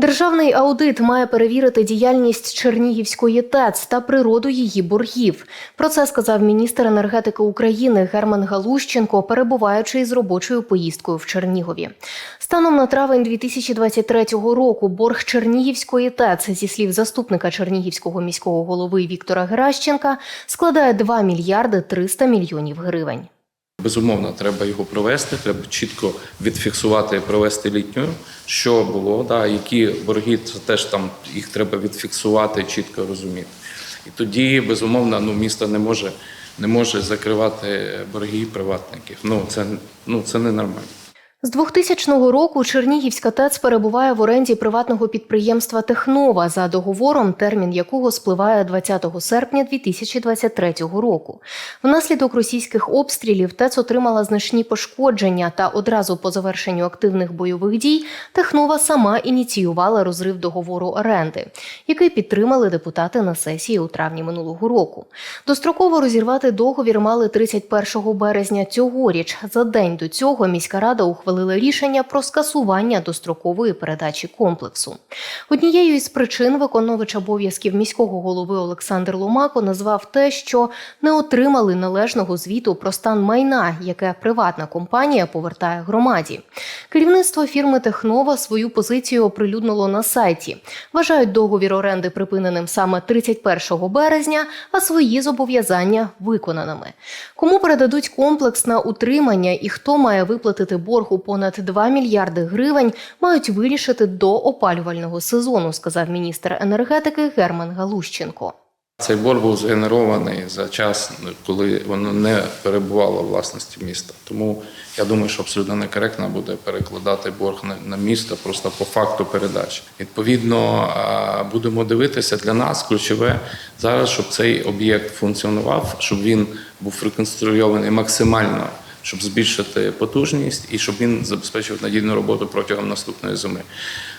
Державний аудит має перевірити діяльність Чернігівської ТЕЦ та природу її боргів. Про це сказав міністр енергетики України Герман Галущенко, перебуваючи із робочою поїздкою в Чернігові. Станом на травень 2023 року борг Чернігівської ТЕЦ, зі слів заступника Чернігівського міського голови Віктора Геращенка, складає 2 мільярди 300 мільйонів гривень. Безумовно, треба його провести. Треба чітко відфіксувати і провести літню, що було, да, які борги це теж там їх треба відфіксувати, чітко розуміти. І тоді, безумовно, ну місто не може не може закривати борги приватників. Ну це ну це ненормально. З 2000 року Чернігівська ТЕЦ перебуває в оренді приватного підприємства Технова за договором, термін якого спливає 20 серпня 2023 року. Внаслідок російських обстрілів ТЕЦ отримала значні пошкодження та одразу по завершенню активних бойових дій Технова сама ініціювала розрив договору оренди, який підтримали депутати на сесії у травні минулого року. Достроково розірвати договір мали 31 березня цьогоріч. За день до цього міська рада ухвалила рішення про скасування дострокової передачі комплексу. Однією із причин виконувач обов'язків міського голови Олександр Ломако назвав те, що не отримали належного звіту про стан майна, яке приватна компанія повертає громаді. Керівництво фірми Технова свою позицію оприлюднило на сайті. Вважають договір оренди припиненим саме 31 березня, а свої зобов'язання виконаними. Кому передадуть комплекс на утримання і хто має виплатити борг у понад 2 мільярди гривень, мають вирішити до опалювального сезону, сказав міністр енергетики Герман Галущенко. Цей борг був згенерований за час, коли воно не перебувало у власності міста. Тому я думаю, що абсолютно некоректно буде перекладати борг на місто просто по факту передачі. Відповідно, будемо дивитися для нас ключове зараз, щоб цей об'єкт функціонував, щоб він був реконструйований максимально. Щоб збільшити потужність і щоб він забезпечив надійну роботу протягом наступної зими.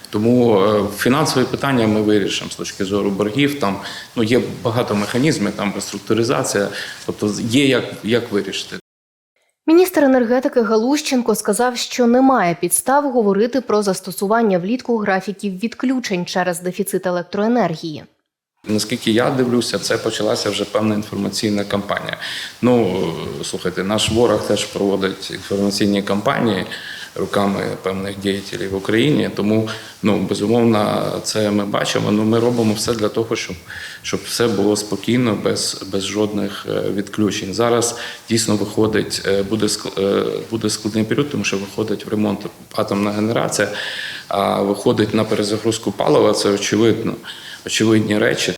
Тому е, фінансові питання ми вирішимо з точки зору боргів. Там ну є багато механізмів, там реструктуризація, тобто є як, як вирішити. Міністр енергетики Галущенко сказав, що немає підстав говорити про застосування влітку графіків відключень через дефіцит електроенергії. Наскільки я дивлюся, це почалася вже певна інформаційна кампанія. Ну слухайте, наш ворог теж проводить інформаційні кампанії руками певних діятелів в Україні. Тому ну безумовно, це ми бачимо. Ну ми робимо все для того, щоб щоб все було спокійно, без без жодних е, відключень. Зараз дійсно виходить, е, буде е, буде складний період, тому що виходить в ремонт атомна генерація, а виходить на перезагрузку палива. Це очевидно, очевидні речі.